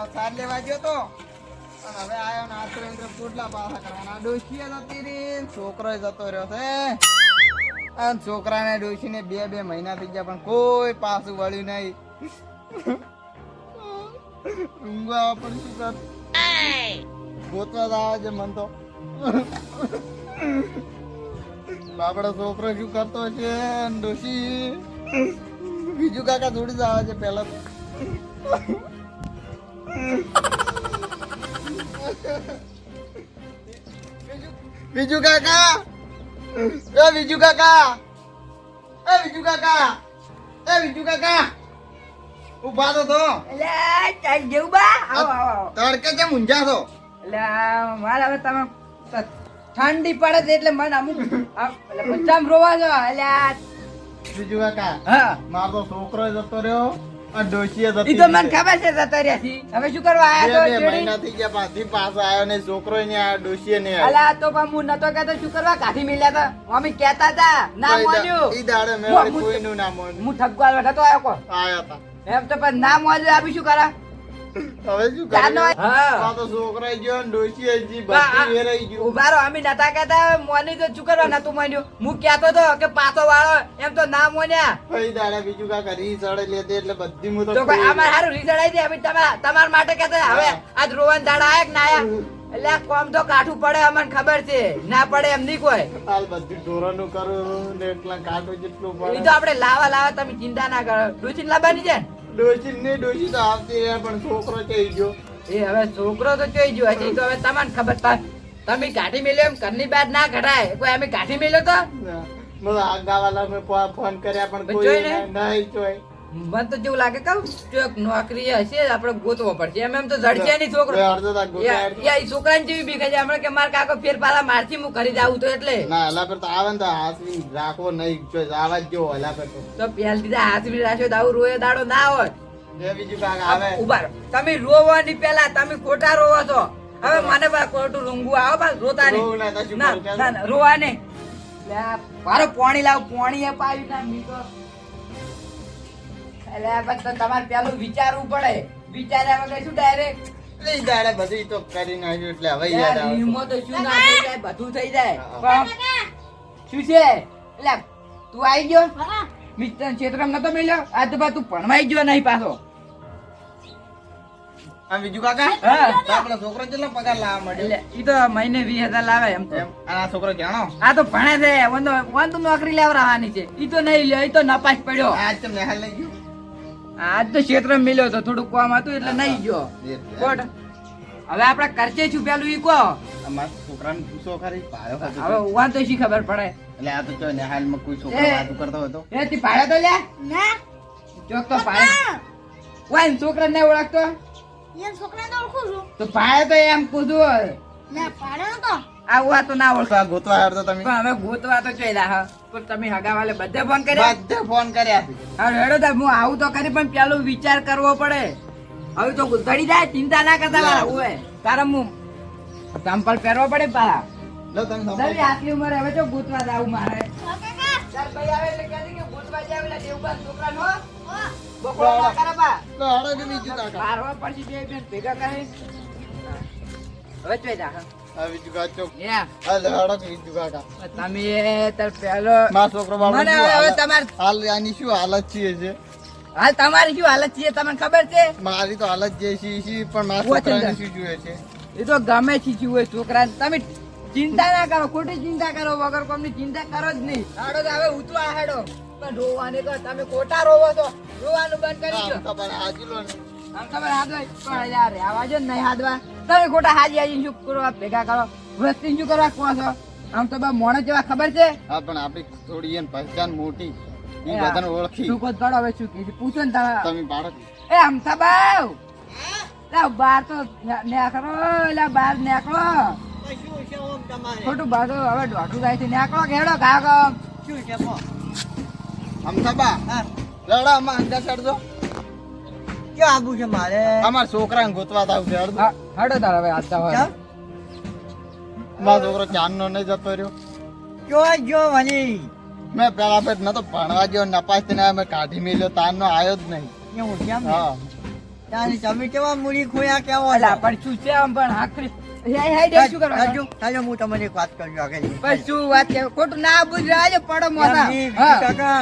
પેલા સાર લેવા ગયો તો. પણ હવે આવ્યો ને આતરે અંતરે પોટલા પાછા કરવાના. ડોશીએ જતી છોકરો જતો રહ્યો છે. અને છોકરાને ડોશીને બે બે મહિના થઈ પણ કોઈ પાછું વળ્યું નહીં. ઊંઘવા પણ ગોતવા આવે છે મન તો. બાપડો છોકરો શું કરતો છે ડોશી? બીજું કાકા થોડી જ આવે છે તો. બીજું કાકા? એ બીજું કાકા? એ બીજું કાકા? એ બીજું કાકા? ઊભા તો તો. એટલે જેવું બા. આવો આવો. તડકે કેમ મુંજા છો? એટલે મારે હવે તમે ઠંડી પડે છે એટલે મને અમુક એટલે રોવા છો એટલે બીજું કાકા હા. મારો તો છોકરો જતો રહ્યો. ને એમ તો પણ ના મોન્યું આપી શું કરા? હવે શું ચાલો હા. તો છોકરાએ ગયો ને ડોશીએ જી આ- આ- વેરાઈ ગયું. ઊભા અમે નતા કહેતા મોની તો શું કરવા નતું મોન્યું? હું કહેતો તો કે પાછો વાળો એમ તો ના મોન્યા. કઈ દાડે બીજું કાકા રી સડે લેતે એટલે બધી હું તો તો કોઈ ખોઈ અમાર હારું રિઝલ્ટ આવી અમે તમારા તમારા માટે કહેતા હવે. આજ રોવાન દાડા આયા કે ના આયા? એટલે કોમ તો કાઠું પડે અમને ખબર છે. ના પડે એમ નહીં કોઈ. હાલ બધું ઢોરાનું કરું ને એટલા કાંટો જેટલું એ તો આપણે લાવા લાવા તમે ચિંતા ના કરો. ડુચીન લાવવાની છે ને? ડોશી ને ડોશી તો આવતી રહ્યા પણ છોકરો થઈ ગયો. એ હવે છોકરો તો ચઈ ગયો હજી તો હવે તમને ખબર ત- તમે કાઢી મેલ્યો એમ ઘરની બહાર ના કઢાય કોઈ અમે કાઢી મેલ્યો તો? મને આગાવાલા મેં ફોન કર્યા પણ પણ કોઈ નહીં જોઈ. મને તો જેવું લાગે કે નોકરી હશે આપણે ગોતવો પડશે. એમ એમ તો ઝડશે નહીં છોકરો. બે અડધો તાક ગોતા યા- અડધો. યા ઈ છોકરાને જેવી બીક છે હમણાં કે મારા કાકો ફેર પાલા મારથી હું કરી જાઉં તો એટલે. ના હલા પર તો આવે ને તો રાખવો નહીં. જો આવા જ જો હલા પર તો. પહેલથી તો હાથ રાખ્યો આવું રોયે દાડો ના હોય. બીજું કાક આવે. ઊભા તમે રોવાની પેલા તમે ખોટા રોવો છો. હવે મને બા ખોટું રૂંગું આવો બા રોતા નહીં. ના ના ના, રોવા નહીં. મારો પોણી લાવ પોણી એ પાવી ના મી તો એટલે આ તમારે પેલું વિચારવું પડે. વિચાર્યા વગર શું ડાયરેક્ટ એ દાડે બધું તો કરી નાખ્યું એટલે હવે યાદ આવે રીમો તો શું ના થઈ જાય બધું થઈ જાય. પણ શું છે? એટલે તું આવી ગયો? મિસ્ટર ક્ષેત્રમાં નતો મળ્યો? આ તો બા તું ભણવાઈ ગયો નહીં પાછો. આ બીજું કાકા? હા. આપણો છોકરો કેટલો પગાર લાવવા મળે એટલે ઈ તો મહિને વીસ હજાર લાવે એમ તો. આ છોકરો જાણો? આ તો ભણે છે. ઓન તો તો નોકરી લેવરાવાની છે. ઈ તો નહીં લ્યો ઈ તો નપાસ પડ્યો. આજ તમને હાલ લઈ ગયો. આજ તો ક્ષેત્ર મિલ્યો તો થોડું કામ હતું એટલે નહીં ગયો. કોટ હવે આપણે કરશે છું પેલું ઈ કો અમારા છોકરાને પૂછો ખરી હવે ઉવા તો શી ખબર પડે? એટલે આ તો જો ને હાલમાં કોઈ છોકરો. વાતું કરતો હતો એ તી પાડે તો લે. ના. ચોક તો ભાડે ઓન છોકરા ને ઓળખતો? એ છોકરાને ઓળખું છું. તો પાડે તો એમ કૂદું ના પાડે નતો. આવું તો ના ઓળખો. ગોતવા હારતો તમે. પણ હવે ગોતવા તો ચોઈ હા. પણ તમે હગા વાલે બધે ફોન કર્યા? બધે ફોન કર્યા. હા હેડો તા હું આવું તો કરી પણ પેલો વિચાર કરવો પડે. હવે તો ઘડી જાય ચિંતા ના કરતા મારા ઓય તારે હું ચંપલ પહેરવો પડે પાલા. લો તમે. તારી આટલી ઉંમરે હવે તો ગોતવા જાવ મારે. ચાલ ભાઈ આવે એટલે કહેજે કે ગોતવા જાય એટલે દેવબાન છોકરા નો બકોડો ના કરે બા. લો કે બીજું કાકા. પારવા પડશે બે બેન ભેગા કરી હવે ચોઈ જા મારો તો હાલત જે છે એ પણ મારા ઓ છોકરાને ચંદા. શું જોઈએ છે? એ તો ગમે છે હોય છોકરા તમે ચિંતા ના કરો ખોટી ચિંતા કરો વગર કોમની ચિંતા કરો જ નહીં. હાડો હવે ઉતવા હાડો પણ રોવાની તો તમે ખોટા રોવો છો. રોવાનું બંધ કરી દો. પણ હાજી લો ને. આમ તમે હાથવા પણ યાર આવા નહીં હાથવા તમે ખોટા હાજી હાજી શું કરવા ભેગા કરો. વસ્તી શું કરવા કહો છો? આમ તો બા મોણે જેવા ખબર છે? હા પણ આપણી થોડી એને પહેચાન મોટી. એ એ બધાને ઓળખી. શું કહો કરો હવે શું કીધું પૂછો ને તમે તમે બાળક. એ અમથા બાવ. લા બાર તો લા બાર ખોટું બાર તો હવે દોઢું થાય છે. નેકળો ઘેડો ઘા ગો અમથાબા લડા આમાં અંડા ચડજો ક્યાં આવું છે મારે? અમાર છોકરાને ગોતવા થાવ છે અડધો હડો તાર હવે આતા હોય? મારો છોકરો ચાંદનો નહીં જતો રહ્યો. કયો ગયો વળી? મેં પેલા પેટ ન તો ભણવા ગયો નપાસ થઈને મેં કાઢી મેલ્યો તારનો આયો જ નહીં. એવું એમ હા. તારી તમે કેવા મૂડી ખોયા કેવો અલા પણ શું છે આમ પણ આખરી હે હે ડે શું કરવા હજુ હજુ હું તમને એક વાત કરું ખોટું ના બુજ રાજો પડો મોતા કાકા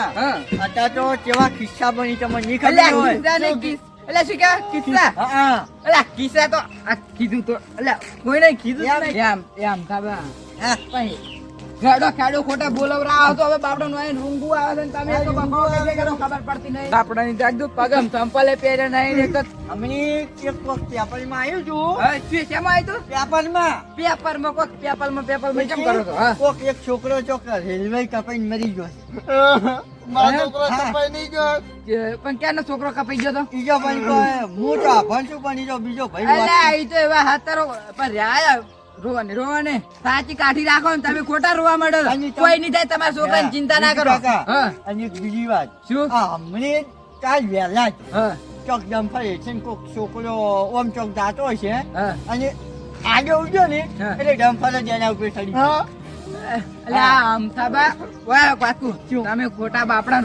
અત્યારે તો કેવા ખિસ્સા બની તમને નહીં ખબર હોય. ને અલ્યા શું કે કિસ્સા. હા, હા. કિસ્સા તો આ કીધું તો. એટલે કોઈ નહીં કીધું. એમ એમ થાબા હા. પછી ગાડો ખાડો ખોટા બોલવરાવો તો હવે બાપડો નો આઈને રૂંગુ આવે છે તમે તો બકો કે કરો ખબર પડતી નહીં. બાપડાની જાગતું પગમ ચંપલે પહેરે નહીં એક હમણાં એક વખત પેપરમાં આવ્યું છું. હા શું શેમાં માં પેપરમાં કોક પેપરમાં કેમ કરો છો? હા. કોક એક છોકરો ચોક રેલવે કપાઈને મરી ગયો મારો છોકરો કપાઈ નહીં ગયો. પણ ક્યાંનો છોકરો કપાઈ ગયો તો? બીજો ભાઈ કોઈ ભણશું પણ બીજો બીજો ભાઈ અલ્યા વાત તો એવા હાથરો પણ રહ્યા રોવાને રોવાને. સાચી કાઢી રાખો ને તમે ખોટા રોવા છો. તમે- કોઈ નહીં થાય તમારા છોકરાની ચિંતા ના કરો. અને બીજી વાત. શું? હમણે કાલ વહેલા જ. હા. ચોક જમફળ છે ને કોક છોકરો ઓમ ચોક જાતો છે અને આગળ ઉડ્યો ને. એટલે ડમ્ફર જ એના ઉપર ચડી તમે ખોટા બાપડા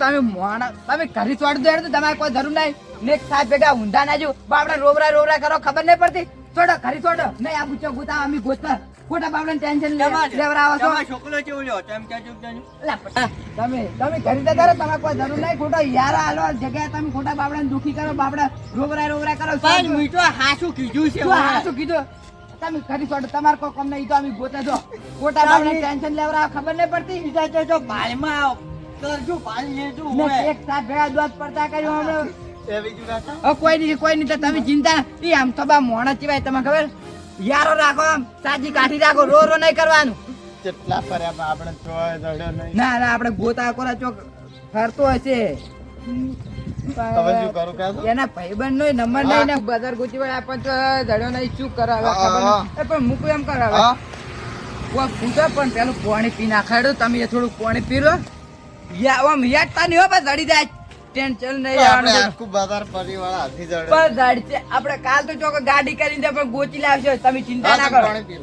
તમે મોણા તમે ઘરે છોડી દો તો તમારે કોઈ જરૂર નહીં. નેક સાહેબ ભેગા ઊંધા ના જો. બાપડા રોવરા રોવરા કરો ખબર નહીં પડતી. છોડો ઘરે છોડો નહીં આ પૂછો ગોતા અમે ગોતા ખોટા બાપડા ટેન્શન તમારે- લેવરાવો છો. છોકરો કેવો લ્યો? તેમ કહેજો જાણ્યું? અલા, પટા, તમે તમે ઘરે જતા રહો તમારે કોઈ જરૂર નહીં. ખોટો યાર હાલો જગ્યાએ તમે ખોટા બાપડા દુખી કરો બાપડા રોવરા રોવરા કરો. પણ મેં તો કીધું છે કીધું? તમે ઘરે છોડો તમારે કોઈ કોમ નહીં તો અમે ગોતે છો ગોટા બાપડા ટેન્શન લેવરા ખબર નહીં પડતી? બીજા જો આવ. કરજો ભાઈ લેજો મેં એક સાથ ભેગા દોત પડતા કર્યો અમે. એ કોઈ નહીં કોઈ નહીં તો તમે ચિંતા ઈ આમ તો બા મોણા સિવાય તમે ખબર? યારો રાખો આમ. સાજી કાઠી રાખો રો રો નહીં કરવાનું. કેટલા ફર્યા આપણે ચોય નહીં. ના ના આપણે ગોતા કોરા ચોક ફરતો હશે. હવે શું કરું કાકા એના ભાઈબંધ નો નંબર નહીં ને બજાર ગોચી વાળા પણ તો ધડ્યો નહીં શું કરે ખબર હા. નહીં. એ પણ મૂકું એમ કરે હવે હા પણ પેલું પાણી પી નાખાડો તમે થોડું પાણી પી લો. આમ યાદતા નહીં હો બસ ધડી જાય. ટેન્શન નહીં આપણે આખું બજાર પરિવાળા હાથી જડે. બસ ધડ આપણે કાલ તો ચોક ગાડી કરીને પણ ગોચી લાવશો. તમે ચિંતા ના કરો. પાણી પી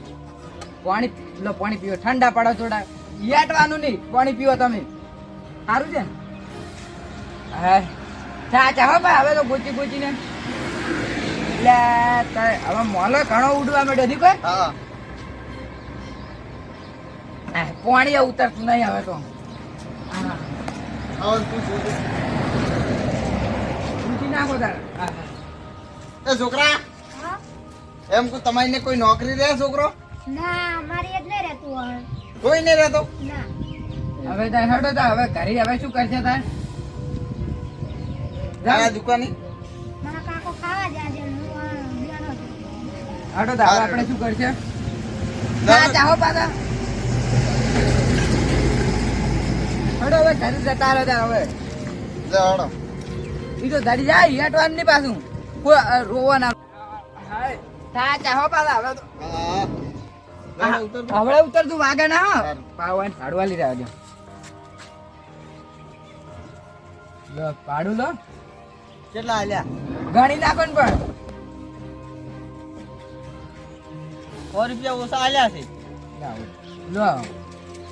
પાણી લો પાણી પીવો ઠંડા પાડો થોડા. યાટવાનું નહીં. પાણી પીવો તમે. સારું છે ને? હા. ચા ચા હો ભાઈ હવે તો ગોચી ગોચીને. એટલે તારે હવે મોલો ઘણો ઉડવા માંડ્યો હતી કોઈ? પાણી ઉતરતું નહીં હવે તો. તું નાખો તારે. એ છોકરા એમ કે તમારી કોઈ નોકરી રહે છોકરો? ના મારી જ નહીં રહેતું હવે. કોઈ નહીં રહેતો? ના. હવે તાર હેડો તાર હવે ઘરે હવે શું કરશે તાર? આ દુકાની? મારા કાકો ખાવા જાય છે હું આ બેનો છું. હેડો તાર હવે આપણે શું કરશે? ના ચાહો પાછા. હડો હવે ઘરે જતા રહો તાર હવે. હળો. ઈ તો ધરી જાય હેટવાનની પાછું. કોઈ રોવાના. ચા ચાહો પાછા હવે તો. હા. ઉતર તું. વાગે ના હો. પાવન પાડું લઈ રહ્યા લો ભાડું લો. કેટલા આલ્યા? ગણી નાખો ને પણ. સો રૂપિયા ઓછા આલ્યા છે. લો.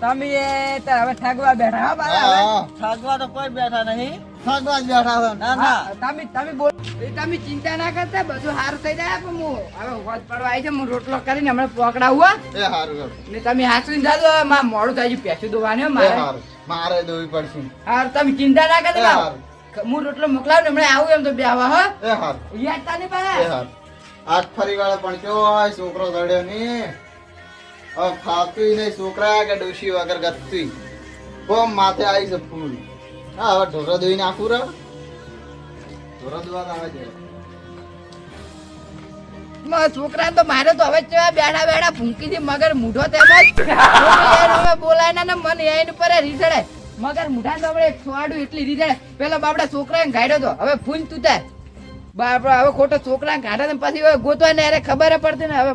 તમે હવે ઠગવા બેઠા પાછા ઠગવા તો કોઈ બેઠા નહીં. થાકવા જ બેઠા છો. ના ના. તમે તમે બોલ. તમે ચિંતા ના કરતા બધું સારું થઈ જાય પણ હું હવે હોજ પડવા આવી છે હું રોટલો કરીને હમણાં પકડાવવા. એ હારું ને તમે જાજો મોડું થાય છે પેસું દોવાની મારે. મારે દોવી પડશે. હારું તમે ચિંતા ના કરતા. હું રોટલો મોકલાવ ને હમણાં આવું એમ તો બે આવા હો. એ હારું. યાદ તા નહીં એ પાછા હારું. ફરી વાળા પણ કેવો હોય છોકરો દડ્યો નહીં હવે ખાતું નહીં છોકરા કે ડોશી વગર ગતું કોમ માથે આવી છે ફૂલ. હા હવે ઢોરા દોઈ નાખું રે ઢોરા દોવા આવે છે. છોકરા તો મારે તો હવે ચેવા બેડા બેડા ફૂંકી દી મગર મૂઢો તેમજ. બોલાય ને મન એની પર રીસડે મગર તો આપણે સોડું એટલી રીતે. પેલો બાપડા છોકરા ગાડ્યો તો હવે ફૂન તું બાપડા હવે ખોટો છોકરા ગાઢા ને પછી ગોતવા ને, અરે ખબર પડતી ને. હવે